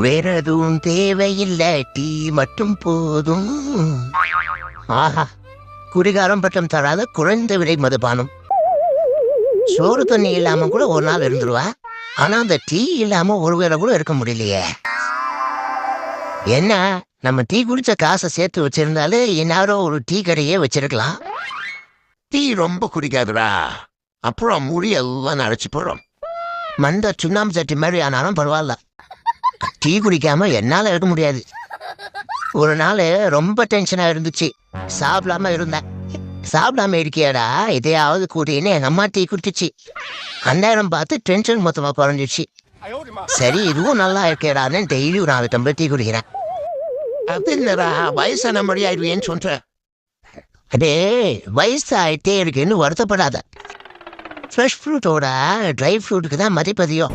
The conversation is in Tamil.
வேற எதுவும் தேவையில்லை. டீ மட்டும் போதும். ஆஹா குடிகாரம் பட்டம் தராத குறைந்த விலை மதுபானம். சோறு தண்ணி இல்லாம கூட ஒரு நாள் இருந்துருவா. ஆனா அந்த டீ இல்லாம ஒரு வேளை கூட இருக்க முடியலையே. என்ன நம்ம டீ குடிச்ச காசை சேர்த்து வச்சிருந்தாலே இந்நேரம் ஒரு டீ கடையே வச்சிருக்கலாம். டீ ரொம்ப குடிக்காதுடா. அப்புறம் முடி எல்லாம் நரைச்சு போறோம் மண்ட சுண்ணாம்பு சட்டி மாதிரி ஆனாலும் பரவாயில்ல. டீ குடிக்காம என்னால் இருக்க முடியாது. ஒரு நாள் ரொம்ப டென்ஷனாக இருந்துச்சு. சாப்பிடாம இருந்தேன். சாப்பிடாம இருக்கியாடா இதையாவது கூட்டின்னு எங்கள் அம்மா டீ குடிச்சிச்சு. அந்நேரம் பார்த்து டென்ஷன் மொத்தமாக குறைஞ்சிச்சு சரி இதுவும் நல்லா இருக்கேடான்னு டெய்லி ஒரு நாலு டம்ளர் டீ குடிக்கிறேன். அது வயசான மொழி ஆயிடுவேன்னு சொல்கிறேன் அடே வயசாகிட்டே ஆயிட்டே இருக்குன்னு வருத்தப்படாத. ஃப்ரெஷ் ஃப்ரூட்டோட ட்ரை ஃப்ரூட்டுக்கு தான் மதிப்பதியம்